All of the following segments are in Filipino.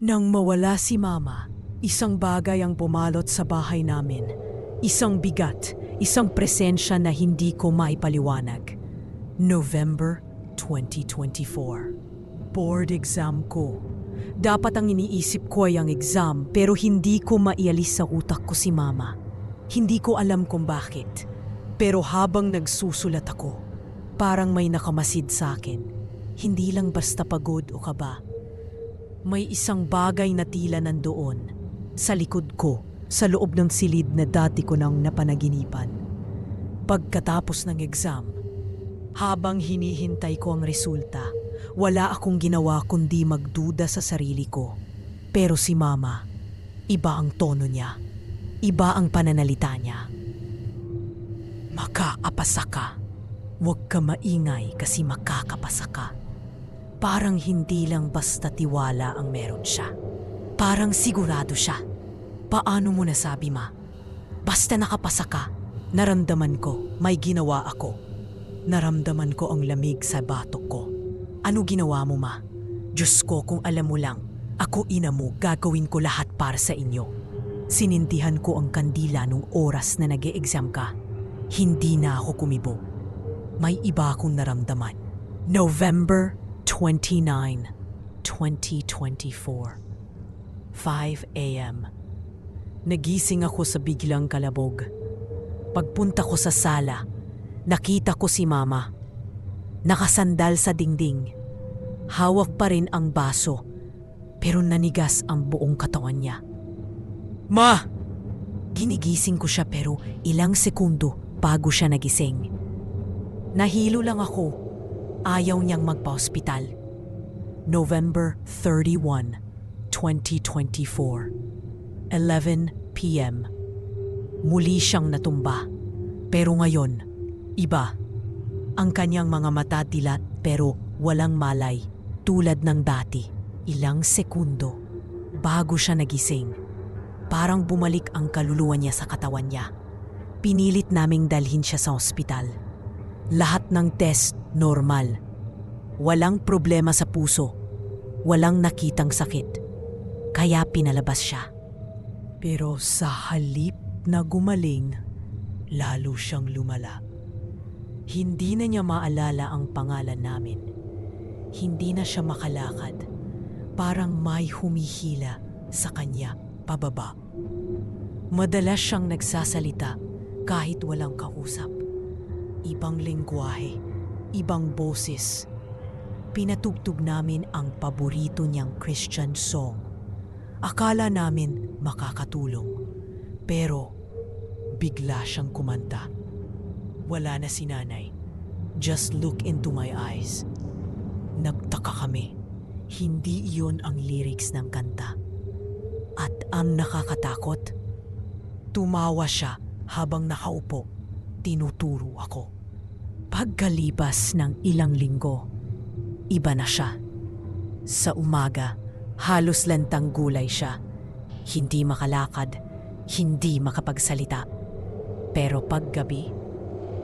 Nang mawala si Mama, isang bagay ang pumalot sa bahay namin. Isang bigat, isang presensya na hindi ko maipaliwanag. November 2024. Board exam ko. Dapat ang iniisip ko ay ang exam pero hindi ko maialis sa utak ko si Mama. Hindi ko alam kung bakit. Pero habang nagsusulat ako, parang may nakamasid sa akin. Hindi lang basta pagod o kaba. May isang bagay na tila nandoon sa likod ko sa loob ng silid na dati ko nang napanaginipan. Pagkatapos ng exam, habang hinihintay ko ang resulta, wala akong ginawa kundi magduda sa sarili ko. Pero si Mama, iba ang tono niya. Iba ang pananalita niya. Makaapasa ka. Huwag ka maingay kasi makakapasa ka. Parang hindi lang basta tiwala ang meron siya. Parang sigurado siya. Paano mo nasabi, ma? Basta nakapasa ka, naramdaman ko may ginawa ako. Naramdaman ko ang lamig sa batok ko. Ano ginawa mo, ma? Diyos ko, kung alam mo lang, ako ina mo, gagawin ko lahat para sa inyo. Sinindihan ko ang kandila nung oras na nag exam ka. Hindi na ako kumibo. May iba akong naramdaman. November 29, 2024. 5 a.m. Nagising ako sa biglang kalabog. Pagpunta ko sa sala, nakita ko si Mama. Nakasandal sa dingding. Hawak pa rin ang baso, pero nanigas ang buong katawan niya. Ma! Ginigising ko siya pero ilang sekundo bago siya nagising. Nahilo lang ako. Ayaw niyang magpa-hospital. November 31, 2024. 11 p.m. Muli siyang natumba. Pero ngayon, iba. Ang kanyang mga mata dilat pero walang malay. Tulad ng dati. Ilang sekundo bago siya nagising. Parang bumalik ang kaluluwa niya sa katawan niya. Pinilit naming dalhin siya sa ospital. Lahat ng test normal. Walang problema sa puso. Walang nakitang sakit. Kaya pinalabas siya. Pero sa halip na gumaling, lalo siyang lumala. Hindi na niya maalala ang pangalan namin. Hindi na siya makalakad. Parang may humihila sa kanya pababa. Madalas siyang nagsasalita kahit walang kausap. Ibang lengguwahe, ibang boses. Pinatugtog namin ang paborito niyang Christian song. Akala namin makakatulong. Pero bigla siyang kumanta. Wala na si nanay. Just look into my eyes. Nagtaka kami. Hindi iyon ang lyrics ng kanta. At ang nakakatakot, tumawa siya habang nakaupo. Tinuturo ako. Pagkalipas ng ilang linggo, iba na siya. Sa umaga, halos lantang gulay siya. Hindi makalakad, hindi makapagsalita. Pero paggabi,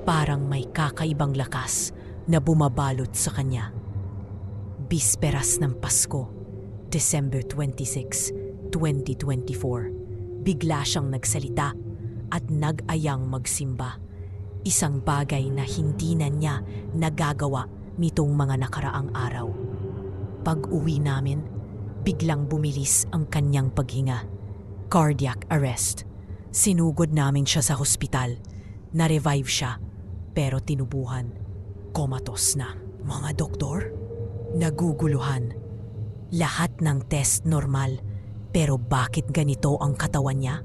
parang may kakaibang lakas na bumabalot sa kanya. Bisperas ng Pasko, December 26, 2024. Bigla siyang nagsalita at nag-ayang magsimba. Isang bagay na hindi na niya nagagawa nitong mga nakaraang araw. Pag uwi namin, biglang bumilis ang kanyang paghinga. Cardiac arrest. Sinugod namin siya sa hospital. Na-revive siya, pero tinubuhan. Comatose na. Mga doktor? Naguguluhan. Lahat ng test normal, pero bakit ganito ang katawan niya?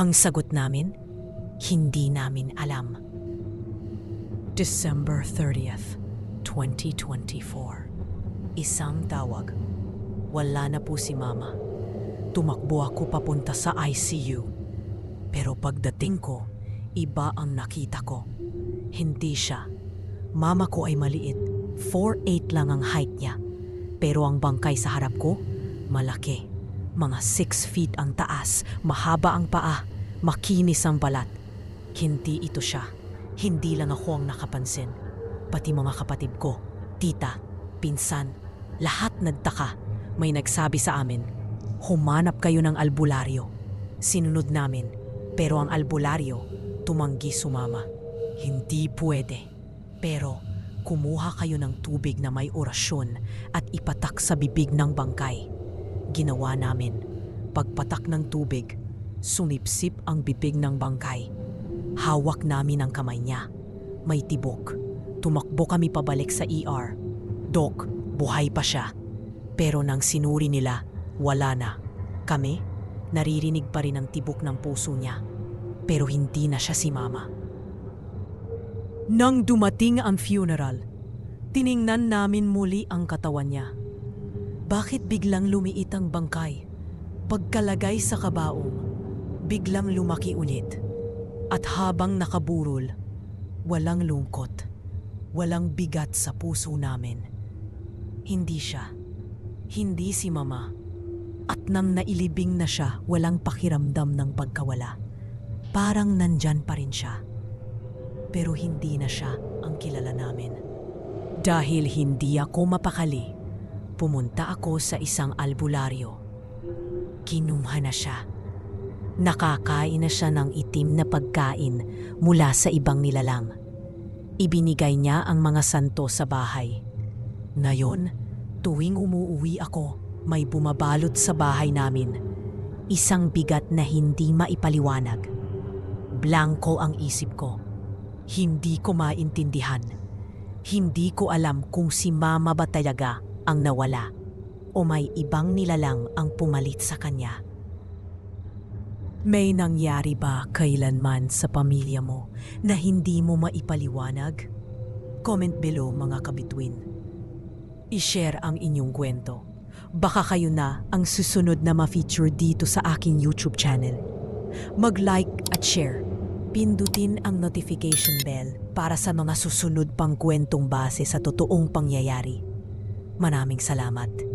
Ang sagot namin, hindi namin alam. December 30th, 2024. Isang tawag. Wala na po si Mama. Tumakbo ako papunta sa ICU. Pero pagdating ko, iba ang nakita ko. Hindi siya. Mama ko ay maliit. 4'8 lang ang height niya. Pero ang bangkay sa harap ko, malaki. Mga 6 feet ang taas, mahaba ang paa, makinis ang balat. Hindi ito siya. Hindi lang ako ang nakapansin. Pati mga kapatid ko, tita, pinsan, lahat nagtaka. May nagsabi sa amin, Humanap kayo ng albularyo. Sinunod namin, pero ang albularyo tumanggi sumama. Hindi pwede. Pero kumuha kayo ng tubig na may orasyon at ipatak sa bibig ng bangkay. Ginawa namin. Pagpatak ng tubig, sumipsip ang bibig ng bangkay. Hawak namin ang kamay niya. May tibok. Tumakbo kami pabalik sa ER. Dok, buhay pa siya. Pero nang sinuri nila, wala na. Kami, naririnig pa rin ang tibok ng puso niya. Pero hindi na siya si Mama. Nang dumating ang funeral, tiningnan namin muli ang katawan niya. Bakit biglang lumiit ang bangkay? Pagkalagay sa kabaong, biglang lumaki ulit. At habang nakaburol, walang lungkot, walang bigat sa puso namin. Hindi siya. Hindi si Mama. At nang nailibing na siya, walang pakiramdam ng pagkawala. Parang nandyan pa rin siya. Pero hindi na siya ang kilala namin. Dahil hindi ako mapakali, pumunta ako sa isang albularyo. Kinumha na siya. Nakakain na siya ng itim na pagkain mula sa ibang nilalang. Ibinigay niya ang mga santo sa bahay. Ngayon, tuwing umuuwi ako, may bumabalot sa bahay namin. Isang bigat na hindi maipaliwanag. Blanco ang isip ko. Hindi ko maintindihan. Hindi ko alam kung si mama ba talaga ang nawala o may ibang nilalang ang pumalit sa kanya. May nangyari ba kailanman sa pamilya mo na hindi mo maipaliwanag? Comment below mga kabituin. I-share ang inyong kwento. Baka kayo na ang susunod na ma-feature dito sa aking YouTube channel. Mag-like at share. Pindutin ang notification bell para sa mga susunod pang kwentong base sa totoong pangyayari. Maraming salamat.